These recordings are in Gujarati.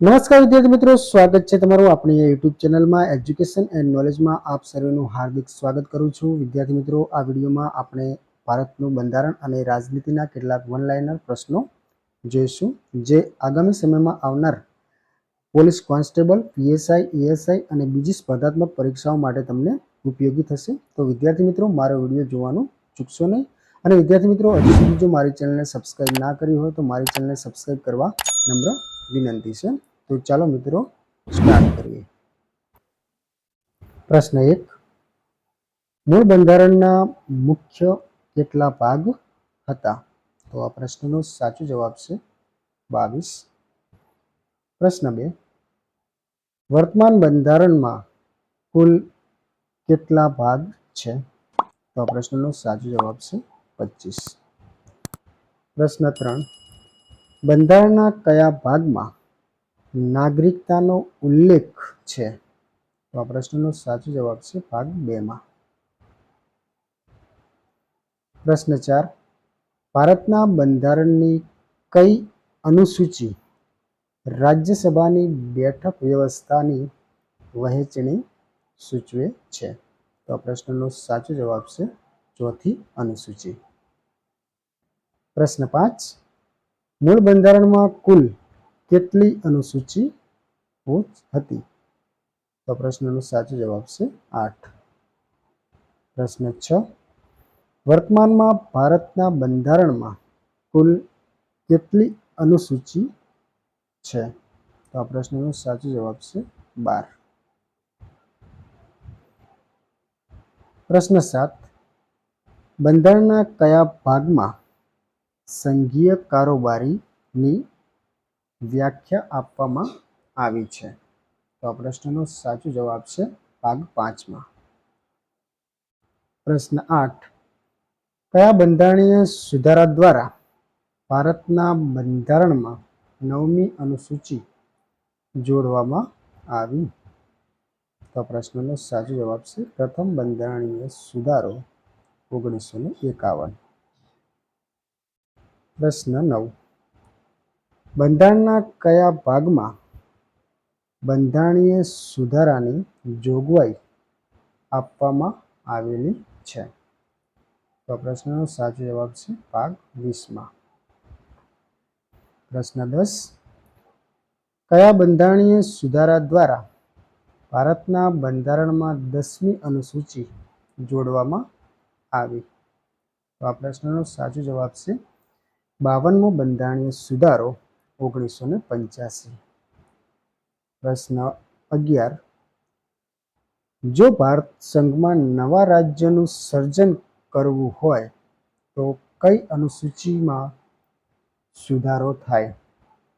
નમસ્કાર વિદ્યાર્થી મિત્રો, સ્વાગત છે તમારું આપણી યુટ્યુબ ચેનલમાં. એજ્યુકેશન એન્ડ નોલેજમાં આપ સર્વેનું હાર્દિક સ્વાગત કરું છું. વિદ્યાર્થી મિત્રો, આ વિડીયોમાં આપણે ભારતનું બંધારણ અને રાજનીતિના કેટલાક વન લાઇનર પ્રશ્નો જોઈશું, જે આગામી સમયમાં આવનાર પોલીસ કોન્સ્ટેબલ, પીએસઆઈ, એએસઆઈ અને બીજી સ્પર્ધાત્મક પરીક્ષાઓ માટે તમને ઉપયોગી થશે. તો વિદ્યાર્થી મિત્રો, મારો વીડિયો જોવાનું ચૂકશો નહીં. અને વિદ્યાર્થી મિત્રો, હજુ સુધી જો મારી ચેનલને સબસ્ક્રાઈબ ના કરી હોય, તો મારી ચેનલને સબસ્ક્રાઈબ કરવા નમ્ર વિનંતી છે. તો ચાલો મિત્રો સ્ટાર્ટ કરીએ. પ્રશ્ન એક. મૂળ બંધારણના મુખ્ય કેટલા ભાગ હતા? તો આ પ્રશ્નનો સાચો જવાબ છે બાવીસ. પ્રશ્ન બે. વર્તમાન બંધારણમાં કુલ કેટલા ભાગ છે? તો આ પ્રશ્નનો સાચો જવાબ છે પચીસ. પ્રશ્ન ત્રણ. બંધારણના કયા ભાગમાં નાગરિકતાનો ઉલ્લેખ છે? તો આ પ્રશ્નનો સાચો જવાબ છે ભાગ બેમાં. પ્રશ્ન ચાર. ભારતના બંધારણની કઈ અનુસૂચિ રાજ્યસભાની બેઠક વ્યવસ્થાની વહેંચણી સૂચવે છે? તો આ પ્રશ્નનો સાચો જવાબ છે ચોથી અનુસૂચિ. પ્રશ્ન પાંચ. મૂળ બંધારણમાં કુલ કેટલી અનુસૂચિ હતી? તો પ્રશ્નનો સાચો જવાબ છે આઠ. પ્રશ્ન છ. વર્તમાનમાં ભારતના બંધારણમાં કુલ કેટલી અનુસૂચિ છે? તો આ પ્રશ્નનો સાચો જવાબ છે બાર. પ્રશ્ન સાત. બંધારણના કયા ભાગમાં સંઘીય કારોબારીની વ્યાખ્યા આપવામાં આવી છે. તો આ પ્રશ્નનો સાચો જવાબ છે ભાગ પાંચમાં. પ્રશ્ન આઠ. કયા બંધારણીય સુધારા દ્વારા ભારતના બંધારણમાં નવમી અનુસૂચિ જોડવામાં આવી? તો પ્રશ્નનો સાચો જવાબ છે પ્રથમ બંધારણીય સુધારો ઓગણીસો ને એકાવન. પ્રશ્ન નવ. બંધારણના કયા ભાગમાં બંધારણીય સુધારાની જોગવાઈ આપવામાં આવેલી છે? તો પ્રશ્નનો સાચો જવાબ છે ભાગ વીસમાં. પ્રશ્ન દસ. કયા બંધારણીય સુધારા દ્વારા ભારતના બંધારણમાં દસમી અનુસૂચિ જોડવામાં આવી? તો આ પ્રશ્નનો સાચો જવાબ છે બાવનમો બંધારણીય સુધારો ઓગણીસો ને પંચ્યાસી. પ્રશ્ન અગિયાર. જો ભારત સંઘમાં નવા રાજ્યનું સર્જન કરવું હોય, તો કઈ અનુસૂચિમાં સુધારો થાય?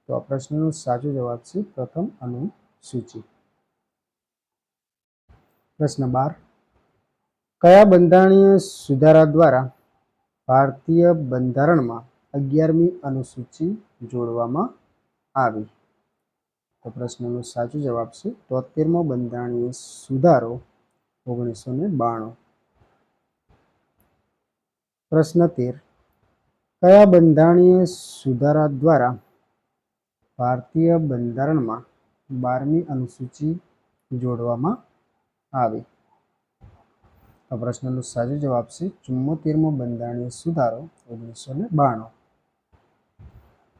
તો આ પ્રશ્નનો સાચો જવાબ છે પ્રથમ અનુસૂચિ. પ્રશ્ન બાર. કયા બંધારણીય સુધારા દ્વારા ભારતીય બંધારણમાં અગિયારમી અનુસૂચિ જોડવામાં આવી. તો પ્રશ્નનો સાચો જવાબ છે તોતેરમો બંધારણીય સુધારો ઓગણીસો ને બાણું. પ્રશ્ન તેર. કયા બંધારણીય સુધારા દ્વારા ભારતીય બંધારણમાં બારમી અનુસૂચિ જોડવામાં આવી? આ પ્રશ્નનો સાચો જવાબ છે ચુમ્મોતેરમો બંધારણીય સુધારો ઓગણીસો ને બાણું.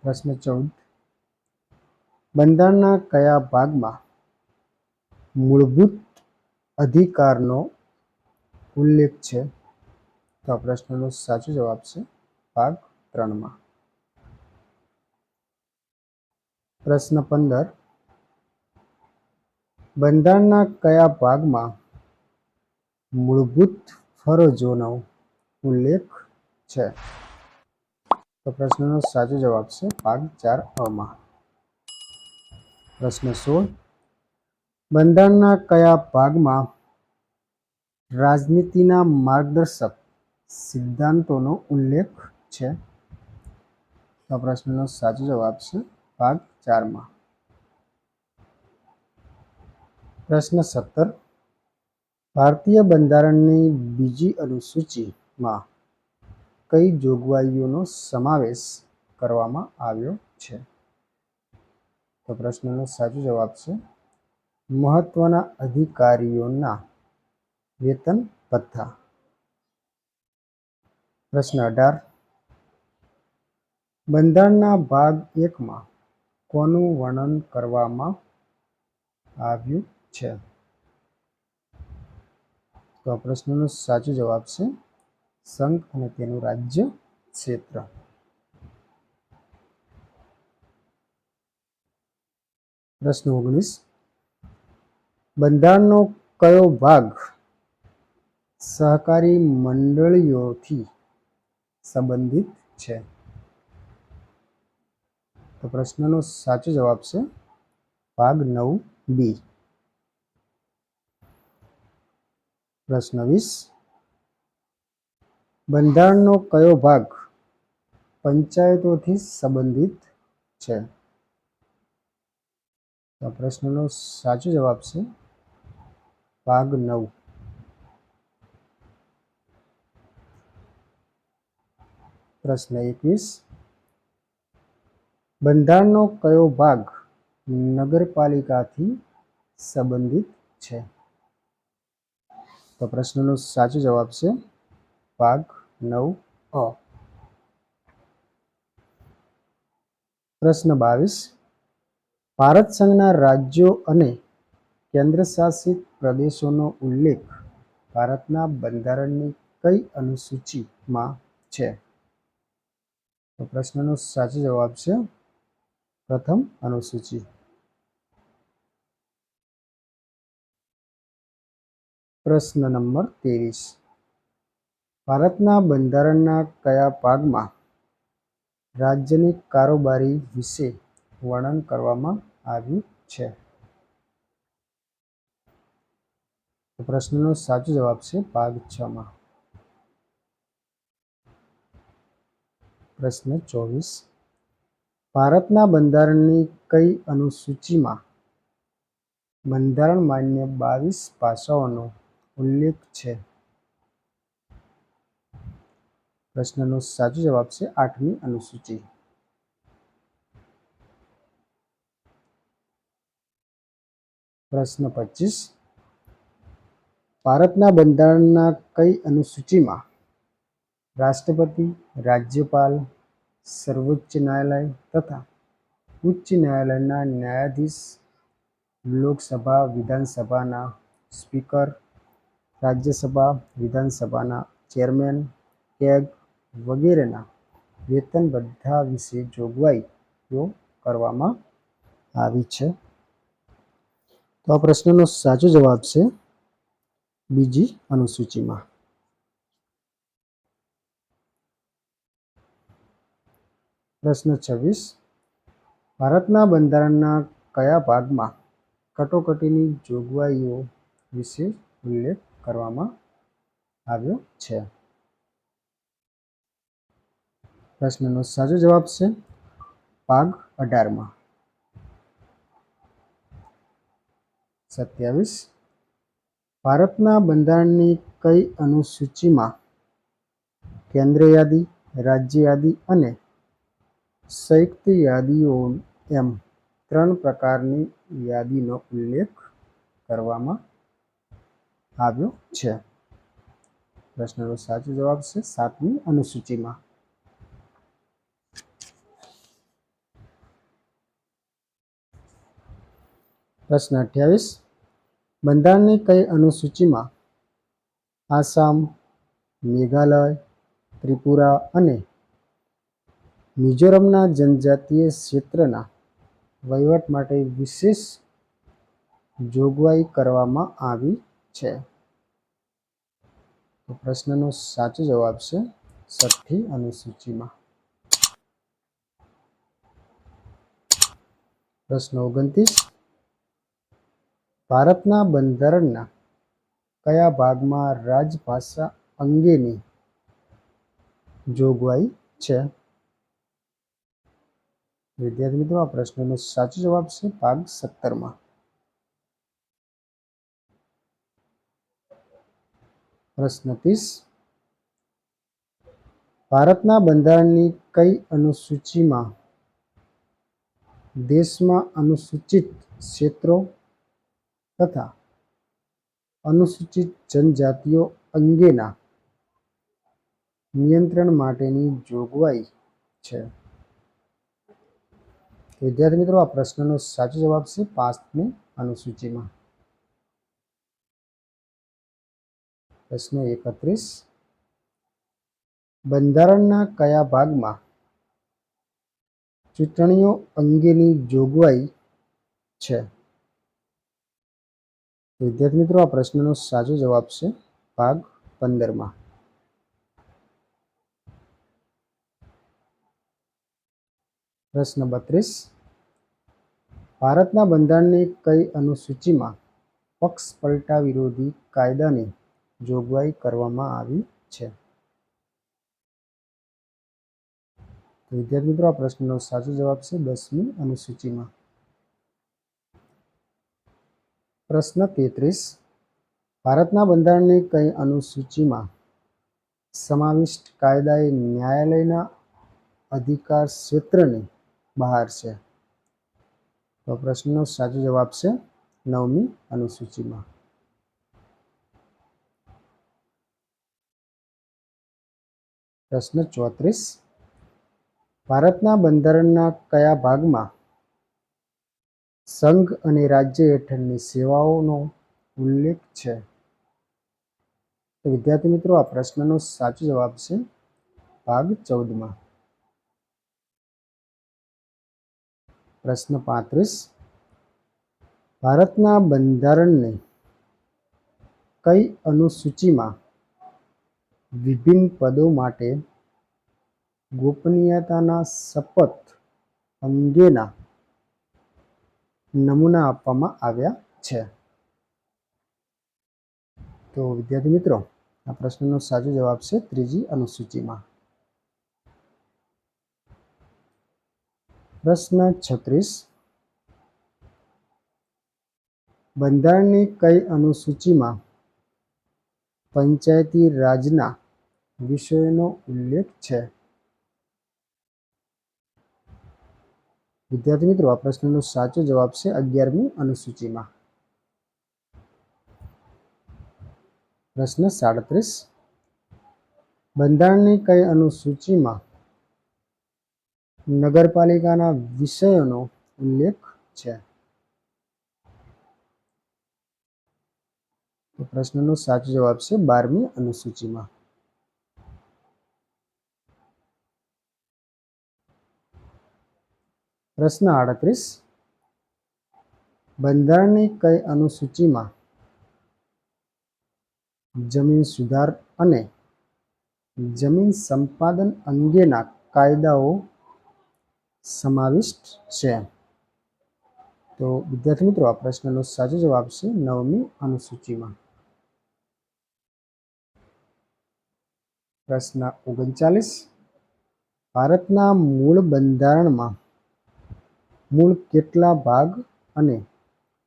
પ્રશ્ન ચૌદ. બંધારણના કયા ભાગમાં મૂળભૂત અધિકારનો ઉલ્લેખ છે? તો આ પ્રશ્નનો સાચો જવાબ છે ભાગ ત્રણમાં. પ્રશ્ન પંદર. બંધારણના કયા ભાગમાં મૂળભૂત ફરજોનો ઉલ્લેખ છે? તો પ્રશ્નનો સાચો જવાબ છે ભાગ ચાર અમાં પ્રશ્ન સોળ. બંધારણના કયા ભાગમાં રાજનીતિના માર્ગદર્શક સિદ્ધાંતોનો ઉલ્લેખ છે? તો પ્રશ્નનો સાચો જવાબ છે ભાગ ચારમાં પ્રશ્ન સત્તર. ભારતીય બંધારણની બીજી અનુસૂચિમાં કઈ જોગવાઈઓનો સમાવેશ કરવામાં આવ્યો છે? તો પ્રશ્નનો સાચો જવાબ છે, મહત્વના અધિકારીઓના વેતન ભથ્થા. પ્રશ્ન અઢાર, બંધારણના ભાગ એકમાં કોનું વર્ણન કરવામાં આવ્યું છે? તો પ્રશ્નનો સાચો જવાબ છે સંઘ અને તેનું રાજ્ય ક્ષેત્ર. પ્રશ્ન ઓગણીસ. બંધારણનો કયો ભાગ સહકારી મંડળીઓથી સંબંધિત છે? તો પ્રશ્નનો સાચો જવાબ છે ભાગ નવ બી. પ્રશ્ન વીસ. બંધારણનો કયો ભાગ પંચાયતોથી સંબંધિત છે? તો આ પ્રશ્નનો સાચો જવાબ છે ભાગ નવ. પ્રશ્ન એકવીસ. બંધારણનો કયો ભાગ નગરપાલિકાથી સંબંધિત છે? તો પ્રશ્નનો સાચો જવાબ છે ભાગ નવ અ. પ્રશ્ન બાવીસ. ભારત સંઘના રાજ્યો અને કેન્દ્રશાસિત પ્રદેશોનો ઉલ્લેખ ભારતના બંધારણની કઈ અનુસૂચિમાં છે? તો પ્રશ્નનો સાચો જવાબ છે પ્રથમ અનુસૂચિ. પ્રશ્ન નંબર ત્રેવીસ. ભારતના બંધારણના કયા ભાગમાં રાજ્યની કારોબારી વિશે વર્ણન કરવામાં આવ્યું છે? પ્રશ્નનો સાચો જવાબ છે ભાગ છ માં. પ્રશ્ન ચોવીસ. ભારતના બંધારણની કઈ અનુસૂચિમાં બંધારણ માન્ય બાવીસ ભાષાઓનો ઉલ્લેખ છે? પ્રશ્નનો સાચો જવાબ છે આઠમી અનુસૂચિ. પ્રશ્ન પચીસ. ભારતના બંધારણના કઈ અનુસૂચિમાં રાષ્ટ્રપતિ, રાજ્યપાલ, સર્વોચ્ચ ન્યાયાલય તથા ઉચ્ચ ન્યાયાલયના ન્યાયાધીશ, લોકસભા, વિધાનસભાના સ્પીકર, રાજ્યસભા, વિધાનસભાના ચેરમેન, કેગ વગેરેના વેતન બધા વિશે જોગવાઈઓ કરવામાં આવી છે. તો આ પ્રશ્નનો સાચો જવાબ છે બીજી અનુસૂચિમાં. પ્રશ્ન છવ્વીસ. ભારતના બંધારણના કયા ભાગમાં કટોકટીની જોગવાઈઓ વિશે ઉલ્લેખ કરવામાં આવ્યો છે? પ્રશ્નનો સાચો જવાબ છે ભાગ અઢારમાં. સત્યાવીસ. ભારતના બંધારણની કઈ અનુસૂચિમાં કેન્દ્ર યાદી, રાજ્ય યાદી અને સંયુક્ત યાદીઓ એમ ત્રણ પ્રકારની યાદીનો ઉલ્લેખ કરવામાં આવ્યો છે? પ્રશ્નનો સાચો જવાબ છે સાતમી અનુસૂચિમાં. પ્રશ્ન અઠ્યાવીસ. બંધારણની કઈ અનુસૂચિમાં આસામ, મેઘાલય, ત્રિપુરા અને મિઝોરમના જનજાતીય ક્ષેત્રના વહીવટ માટે વિશેષ જોગવાઈ કરવામાં આવી છે? પ્રશ્નનો સાચો જવાબ છે છઠ્ઠી અનુસૂચિમાં. પ્રશ્ન ઓગણત્રીસ. ભારતના બંધારણના કયા ભાગમાં રાજભાષા અંગેની જોગવાઈ છે? વિદ્યાર્થી મિત્રો, આ પ્રશ્નનો સાચો જવાબ છે ભાગ સત્તરમાં. પ્રશ્ન ત્રીસ. ભારતના બંધારણની કઈ અનુસૂચિમાં દેશમાં અનુસૂચિત ક્ષેત્રો તથા અનુસૂચિત જનજાતિઓ અંગેના નિયંત્રણ માટેની જોગવાઈ છે. વિદ્યાર્થી મિત્રો, આ પ્રશ્નનો સાચો જવાબ છે પાંચમી અનુસૂચિમાં. પ્રશ્ન એકત્રીસ. બંધારણના કયા ભાગમાં ચૂંટણીઓ અંગેની જોગવાઈ છે? વિદ્યાર્થી મિત્રો, આ પ્રશ્નનો સાચો જવાબ છે ભાગ પંદરમાં. પ્રશ્ન બત્રીસ. ભારતના બંધારણની કઈ અનુસૂચિમાં પક્ષ પલટા વિરોધી કાયદાની જોગવાઈ કરવામાં આવી છે? વિદ્યાર્થી મિત્રો, આ પ્રશ્નનો સાચો જવાબ છે દસમી અનુસૂચિમાં. પ્રશ્ન તેત્રીસ. ભારતના બંધારણની કઈ અનુસૂચિમાં સમાવિષ્ટ કાયદા એ ન્યાયાલયના અધિકાર ક્ષેત્રની બહાર છે? તો પ્રશ્નનો સાચો જવાબ છે નવમી અનુસૂચિમાં. પ્રશ્ન ચોત્રીસ. ભારતના બંધારણના કયા ભાગમાં સંઘ અને રાજ્ય હેઠળની સેવાઓનો ઉલ્લેખ છે. તો વિદ્યાર્થી મિત્રો, આ પ્રશ્નનો સાચો જવાબ છે ભાગ ચૌદમાં. પ્રશ્ન પાંત્રીસ. ભારતના બંધારણને કઈ અનુસૂચિમાં વિભિન્ન પદો માટે ગોપનીયતાના શપથ અંગેના નમૂના આપવામાં આવ્યા છે. તો વિદ્યાર્થી મિત્રો, આ પ્રશ્નનો સાચો જવાબ છે ત્રીજી અનુસૂચિમાં. પ્રશ્ન છત્રીસ. બંધારણની કઈ અનુસૂચિમાં પંચાયતી રાજના વિષયોનો ઉલ્લેખ છે? વિદ્યાર્થી મિત્રો, આ પ્રશ્નનો સાચો જવાબ છે અગિયારમી અનુસૂચિમાં. પ્રશ્ન સાડત્રીસ. બંધારણની કઈ અનુસૂચિમાં નગરપાલિકાના વિષયોનો ઉલ્લેખ છે? તો પ્રશ્નનો સાચો જવાબ છે બારમી અનુસૂચિમાં. પ્રશ્ન આડત્રીસ. બંધારણની કઈ અનુસૂચિમાં જમીન સુધાર અને જમીન સંપાદન અંગેના કાયદાઓ સમાવિષ્ટ છે? તો વિદ્યાર્થી મિત્રો, આ પ્રશ્નનો સાચો જવાબ છે નવમી અનુસૂચિમાં. પ્રશ્ન ઓગણચાલીસ. ભારતના મૂળ બંધારણમાં મૂળ કેટલા ભાગ અને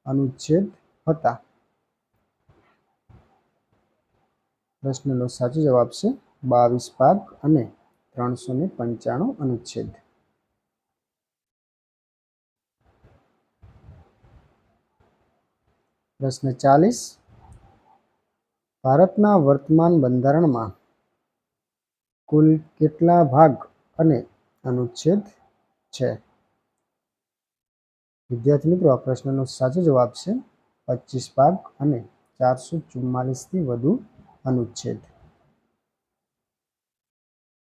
અનુચ્છેદ હતા? પ્રશ્નનો સાચો જવાબ છે બાવીસ ભાગ અને ત્રણસો ને પંચાણું અનુચ્છેદ. પ્રશ્ન ચાલીસ. ભારતના વર્તમાન બંધારણમાં કુલ કેટલા ભાગ અને અનુચ્છેદ છે? વિદ્યાર્થી મિત્રો આ પ્રશ્નનો સાચો જવાબ છે પચીસ ભાગ અને ચારસો ચુમ્માલીસથી વધુ અનુચ્છેદ.